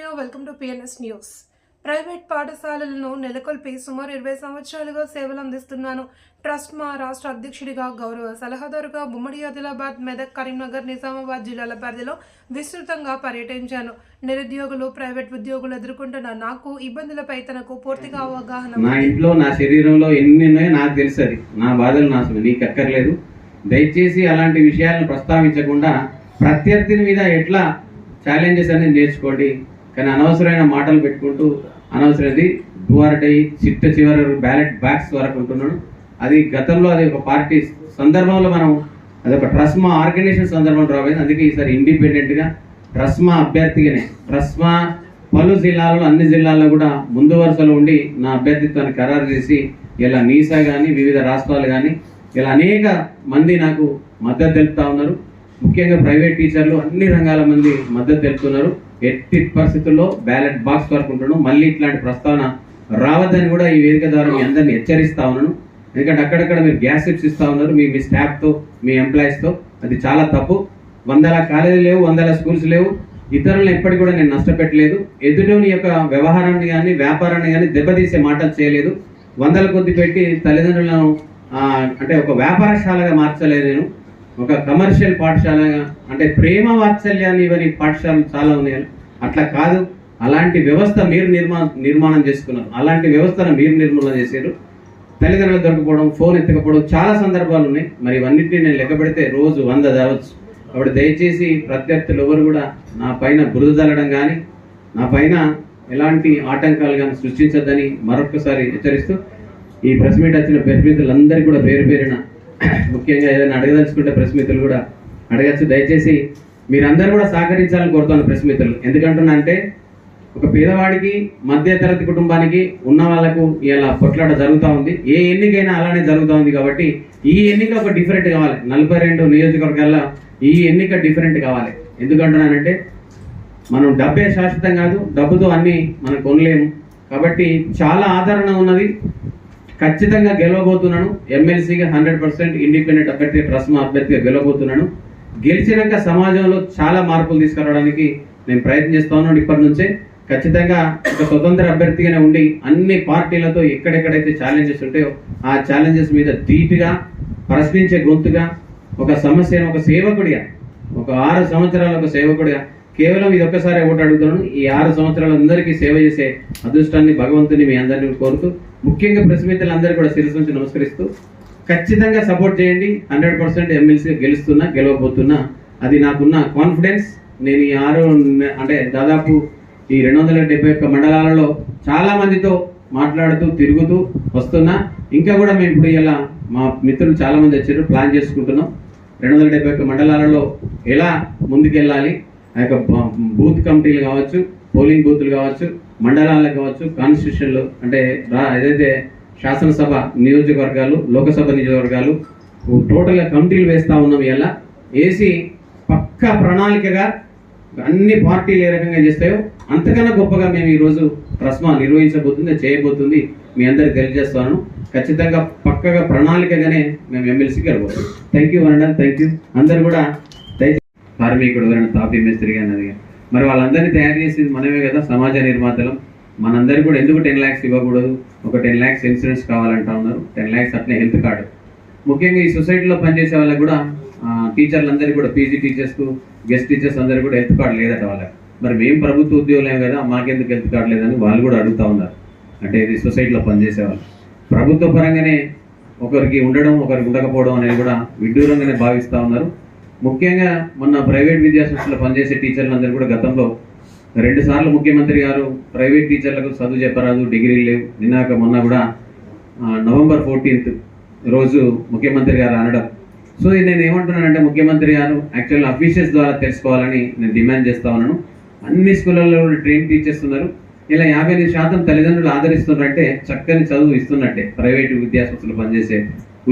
Priya welcome to PNS news private పాఠశాలలను నెలకొల్పి సుమారు ఇరవై సంవత్సరాలుగా సేవలు అందిస్తున్నాను. ట్రస్ట్ మా రాష్ట్ర అధ్యక్షుడిగా గౌరవ సలహాదారుగా ఉమ్మడి ఆదిలాబాద్ మెదక్ కరీంనగర్ నిజామాబాద్ జిల్లాల పరిధిలో విస్తృతంగా పర్యటించాను. నిరుద్యోగులు ప్రైవేట్ ఉద్యోగులు ఎదుర్కొంటున్న నాకు ఇబ్బందులపై తనకు పూర్తిగా అవగాహన నా ఇంట్లో నా శరీరంలో ఎన్ని ఉన్నాయో నాకు తెలుసు నా బాధలు నా నీకు అక్కర్లేదు దయచేసి అలాంటి విషయాలను ప్రస్తావించకుండా ప్రత్యర్థిని మీద ఎట్లా ఛాలెంజెస్ అనేది నేర్చుకోండి. కానీ అనవసరమైన మాటలు పెట్టుకుంటూ అనవసరది దువారటై చిట్ట చివరి బ్యాలెట్ బ్యాగ్స్ వరకు ఉంటున్నాడు. అది గతంలో అది ఒక పార్టీ సందర్భంలో మనం అది ఒక ట్రస్మా ఆర్గనైజేషన్ సందర్భంలో రాబోయింది. అందుకే ఈసారి ఇండిపెండెంట్గా ట్రస్మా అభ్యర్థిగానే ట్రస్మా పలు జిల్లాలలో అన్ని జిల్లాల్లో కూడా ముందు వరుసలో ఉండి నా అభ్యర్థిత్వాన్ని ఖరారు చేసి ఇలా నీసా కానీ వివిధ రాష్ట్రాలు కానీ ఇలా అనేక మంది నాకు మద్దతు తెలుపుతా ఉన్నారు. ముఖ్యంగా ప్రైవేట్ టీచర్లు అన్ని రంగాల మంది మద్దతు తెలుపుతున్నారు. ఎట్టి పరిస్థితుల్లో బ్యాలెట్ బాక్స్ వరకు ఉంటాను మళ్ళీ ఇట్లాంటి ప్రస్తావన రావద్దని కూడా ఈ వేదిక ద్వారా మీ అందరిని హెచ్చరిస్తా ఉన్నాను. ఎందుకంటే అక్కడక్కడ మీరు గ్యాస్ సిప్స్ ఇస్తా ఉన్నారు. మీ మీ స్టాఫ్తో మీ ఎంప్లాయీస్తో. అది చాలా తప్పు. వందల కాలేజీలు లేవు వందల స్కూల్స్ లేవు. ఇతరులను ఎప్పటికి కూడా నేను నష్టపెట్టలేదు. ఎదుటిని యొక్క వ్యవహారాన్ని కానీ వ్యాపారాన్ని కానీ దెబ్బతీసే మాటలు చేయలేదు. వందల కొద్ది పెట్టి తల్లిదండ్రులను అంటే ఒక వ్యాపారశాలగా మార్చలేదు నేను. ఒక కమర్షియల్ పాఠశాలగా అంటే ప్రేమ వాత్సల్యాన్ని ఇవని పాఠశాలలు చాలా ఉన్నాయి. అట్లా కాదు. అలాంటి వ్యవస్థ మీరు నిర్మా నిర్మాణం చేసుకున్నారు. అలాంటి వ్యవస్థను మీరు నిర్మూలన చేశారు. తల్లిదండ్రులు దొరకపోవడం ఫోన్ ఎత్తకపోవడం చాలా సందర్భాలు ఉన్నాయి. మరి ఇవన్నింటినీ నేను లెక్క పెడితే రోజు వంద దావచ్చు. కాబట్టి దయచేసి ప్రత్యర్థులు ఎవరు కూడా నా పైన బురద జల్లడం కానీ నా పైన ఎలాంటి ఆటంకాలు కానీ సృష్టించద్దని మరొకసారి హెచ్చరిస్తూ ఈ ప్రెస్ మీట్ వచ్చిన ప్రెస్ కూడా పేరు పేరున ముఖ్యంగా ఏదైనా అడగదలుచుకుంటే ప్రెస్ మిత్రులు కూడా అడగచ్చు. దయచేసి మీరందరూ కూడా సహకరించాలని కోరుతాను ప్రెస్ మిత్రులు ఎందుకంటున్నంటే ఒక పేదవాడికి మధ్య తరగతి కుటుంబానికి ఉన్న వాళ్ళకు ఇలా పొట్లాట జరుగుతూ ఉంది. ఏ ఎన్నికైనా అలానే జరుగుతూ ఉంది కాబట్టి ఈ ఎన్నిక ఒక డిఫరెంట్ కావాలి. నలభై రెండు నియోజకవర్గాల్లో ఈ ఎన్నిక డిఫరెంట్ కావాలి. ఎందుకంటున్నానంటే మనం డబ్బే శాశ్వతం కాదు డబ్బుతో అన్నీ మనం కొనలేము. కాబట్టి చాలా ఆదరణ ఉన్నది. ఖచ్చితంగా గెలవబోతున్నాను. ఎమ్మెల్సీగా హండ్రెడ్ పర్సెంట్ ఇండిపెండెంట్ అభ్యర్థి ట్రస్మా అభ్యర్థిగా గెలవబోతున్నాను. గెలిచినాక సమాజంలో చాలా మార్పులు తీసుకురావడానికి నేను ప్రయత్నం చేస్తా ఉన్నాను ఇప్పటి నుంచే. ఖచ్చితంగా ఒక స్వతంత్ర అభ్యర్థిగానే ఉండి అన్ని పార్టీలతో ఎక్కడెక్కడైతే ఛాలెంజెస్ ఉంటాయో ఆ ఛాలెంజెస్ మీద ధీటుగా ప్రశ్నించే గొంతుగా ఒక సమస్యను ఒక సేవకుడిగా ఒక ఆరు సంవత్సరాల ఒక సేవకుడిగా కేవలం ఇది ఒక్కసారి ఓటు అడుగుతాను ఈ ఆరు సంవత్సరాలు అందరికీ సేవ చేసే అదృష్టాన్ని భగవంతుని మీ అందరినీ కోరుతూ ముఖ్యంగా ప్రెస్ మిత్రులందరూ కూడా శిరస్సు నుంచి నమస్కరిస్తూ ఖచ్చితంగా సపోర్ట్ చేయండి. హండ్రెడ్ పర్సెంట్ ఎమ్మెల్సీ గెలుస్తున్నా గెలవబోతున్నా అది నాకున్న కాన్ఫిడెన్స్ నేను ఈ ఆరు అంటే దాదాపు ఈ రెండు వందల డెబ్బై ఒక్క మండలాలలో చాలా మందితో మాట్లాడుతూ తిరుగుతూ వస్తున్నా. ఇంకా కూడా మేము ఇప్పుడు ఇలా మా మిత్రులు చాలా మంది వచ్చారు ప్లాన్ చేసుకుంటున్నాం. రెండు వందల డెబ్బై ఒక్క మండలాలలో ఎలా ముందుకెళ్ళాలి? ఆ యొక్క బూత్ కమిటీలు కావచ్చు పోలింగ్ బూత్లు కావచ్చు మండలాలకు కావచ్చు కాన్స్టిట్యూషన్లు అంటే రా ఏదైతే శాసనసభ నియోజకవర్గాలు లోకసభ నియోజకవర్గాలు టోటల్గా కమిటీలు వేస్తూ ఉన్నాం ఇలా వేసి పక్కా ప్రణాళికగా అన్ని పార్టీలు ఏ రకంగా చేస్తాయో అంతకన్నా గొప్పగా మేము ఈరోజు ట్రస్మా నిర్వహించబోతుంది చేయబోతుంది. మీ అందరికి తెలియజేస్తాను. ఖచ్చితంగా పక్కగా ప్రణాళికగానే మేము ఎమ్మెల్సీకి వెళ్ళబోతున్నాం. థ్యాంక్ యూ అనడం థ్యాంక్ యూ అందరు కూడా కార్మికుడు ఎవరైనా తాపీ మేస్త్రి కానీ మరి వాళ్ళందరినీ తయారు చేసేది మనమే కదా సమాజ నిర్మాతలం. మనందరికీ కూడా ఎందుకు టెన్ ల్యాక్స్ ఇవ్వకూడదు? ఒక టెన్ ల్యాక్స్ ఇన్సూరెన్స్ కావాలంటా ఉన్నారు. టెన్ ల్యాక్స్ అట్లే హెల్త్ కార్డు. ముఖ్యంగా ఈ సొసైటీలో పనిచేసే వాళ్ళకి కూడా టీచర్లందరికీ కూడా పీజీ టీచర్స్కు గెస్ట్ టీచర్స్ అందరికీ కూడా హెల్త్ కార్డు లేదట వాళ్ళకి. మరి మేము ప్రభుత్వ ఉద్యోగులేం కదా మాకెందుకు హెల్త్ కార్డు లేదని వాళ్ళు కూడా అడుగుతూ ఉన్నారు. అంటే ఇది సొసైటీలో పనిచేసే వాళ్ళు. ప్రభుత్వ పరంగానే ఒకరికి ఉండడం ఒకరికి ఉండకపోవడం అనేది కూడా విడ్డూరంగానే భావిస్తూ ఉన్నారు. ముఖ్యంగా మొన్న ప్రైవేట్ విద్యాసంస్థలో పనిచేసే టీచర్లందరూ కూడా గతంలో రెండు సార్లు ముఖ్యమంత్రి గారు ప్రైవేట్ టీచర్లకు చదువు చెప్పరాదు డిగ్రీలు లేవు. నిన్నాక మొన్న కూడా నవంబర్ ఫోర్టీన్త్ రోజు ముఖ్యమంత్రి గారు అనడం. సో నేను ఏమంటున్నానంటే ముఖ్యమంత్రి గారు యాక్చువల్ అఫీషియల్స్ ద్వారా తెలుసుకోవాలని నేను డిమాండ్ చేస్తా ఉన్నాను. అన్ని స్కూళ్ళల్లో ట్రైన్ టీచర్స్ ఉన్నారు. ఇలా యాభై ఎనిమిది శాతం తల్లిదండ్రులు ఆదరిస్తున్నారంటే చక్కని చదువు ఇస్తున్నట్టే ప్రైవేటు విద్యాసంస్థలు పనిచేసే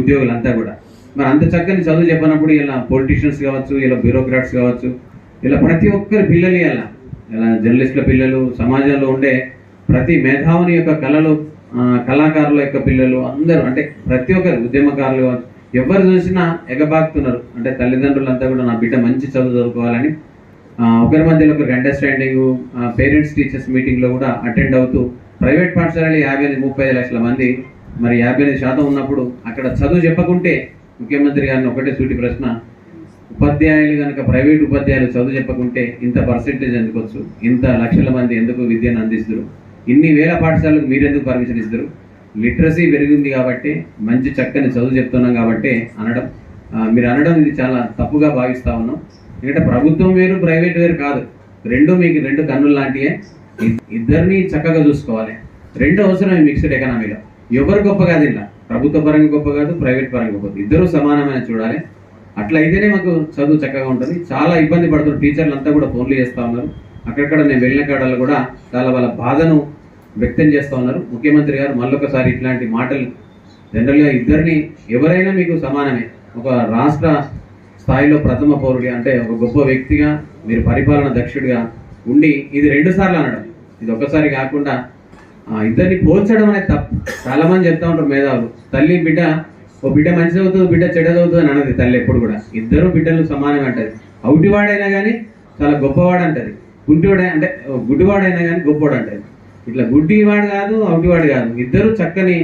ఉద్యోగులంతా కూడా. మరి అంత చక్కని చదువు చెప్పినప్పుడు ఇలా పొలిటీషియన్స్ కావచ్చు ఇలా బ్యూరోక్రాట్స్ కావచ్చు ఇలా ప్రతి ఒక్కరి పిల్లలు ఇలా ఇలా జర్నలిస్టుల పిల్లలు సమాజంలో ఉండే ప్రతి మేధావుని యొక్క కళలు కళాకారుల యొక్క పిల్లలు అందరూ అంటే ప్రతి ఒక్కరు ఉద్యమకారులు కావచ్చు ఎవరు చూసినా ఎగబాకుతున్నారు. అంటే తల్లిదండ్రులంతా కూడా నా బిడ్డ మంచి చదువు చదువుకోవాలని ఒకరి మధ్యలో ఒకరికి అండర్స్టాండింగ్ పేరెంట్స్ టీచర్స్ మీటింగ్లో కూడా అటెండ్ అవుతూ ప్రైవేట్ పాఠశాలలు యాభై ఎనిమిది ముప్పై ఐదు లక్షల మంది మరి యాభై ఐదు శాతం ఉన్నప్పుడు అక్కడ చదువు చెప్పకుంటే ముఖ్యమంత్రి గారిని ఒకటే సూటి ప్రశ్న. ఉపాధ్యాయులు కనుక ప్రైవేట్ ఉపాధ్యాయులు చదువు చెప్పకుంటే ఇంత పర్సెంటేజ్ అందుకోవచ్చు? ఇంత లక్షల మంది ఎందుకు విద్యను అందిస్తారు? ఇన్ని వేల పాఠశాలకు మీరెందుకు పర్మిషన్ ఇస్తారు? లిటరసీ పెరిగింది కాబట్టి మంచి చక్కని చదువు చెప్తున్నాం కాబట్టి అనడం మీరు అనడం ఇది చాలా తప్పుగా భావిస్తా ఉన్నాం. ఎందుకంటే ప్రభుత్వం వేరు ప్రైవేట్ వేరు కాదు. రెండు మీకు రెండు కన్నులు లాంటివే ఇద్దరిని చక్కగా చూసుకోవాలి. రెండు అవసరమే మిక్స్డ్ ఎకనామీలో ఎవరు గొప్ప కాదు ప్రభుత్వ పరంగా గొప్ప కాదు ప్రైవేట్ పరంగా గొప్ప ఇద్దరు సమానమైన చూడాలి. అట్లా అయితేనే మాకు చదువు చక్కగా ఉంటుంది. చాలా ఇబ్బంది పడుతున్నారు. టీచర్లు అంతా కూడా ఫోన్లు చేస్తూ ఉన్నారు. అక్కడక్కడ నేను వెళ్ళిన కాడలు కూడా చాలా వాళ్ళ బాధను వ్యక్తం చేస్తూ ఉన్నారు. ముఖ్యమంత్రి గారు మళ్ళొకసారి ఇట్లాంటి మాటలు జనరల్గా ఇద్దరిని ఎవరైనా మీకు సమానమే. ఒక రాష్ట్ర స్థాయిలో ప్రథమ పౌరుడి అంటే ఒక గొప్ప వ్యక్తిగా మీరు పరిపాలన దక్షుడిగా ఉండి ఇది రెండు సార్లు అనడం. ఇది ఒకసారి కాకుండా ఇద్దరిని పోల్చడం అనేది తప్పు. చాలా మంది చెప్తా ఉంటారు మేధావులు తల్లి బిడ్డ ఓ బిడ్డ మంచి చదువుతుంది బిడ్డ చెడ్డ చదువుతుంది అని అనది తల్లి ఎప్పుడు కూడా. ఇద్దరు బిడ్డలు సమానం అంటది. అవుటివాడైనా కానీ చాలా గొప్పవాడు అంటది. గుడ్డివాడే అంటే ఓ గుడ్డివాడైనా కానీ గొప్పవాడు అంటది. ఇట్లా గుడ్డివాడు కాదు అవుటివాడు కాదు. ఇద్దరు చక్కని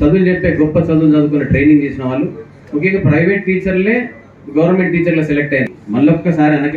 చదువులు చెప్పే గొప్ప చదువులు చదువుకునే ట్రైనింగ్ చేసిన వాళ్ళు. ముఖ్యంగా ప్రైవేట్ టీచర్లే గవర్నమెంట్ టీచర్లు సెలెక్ట్ అయ్యారు మళ్ళొక్కసారి అనక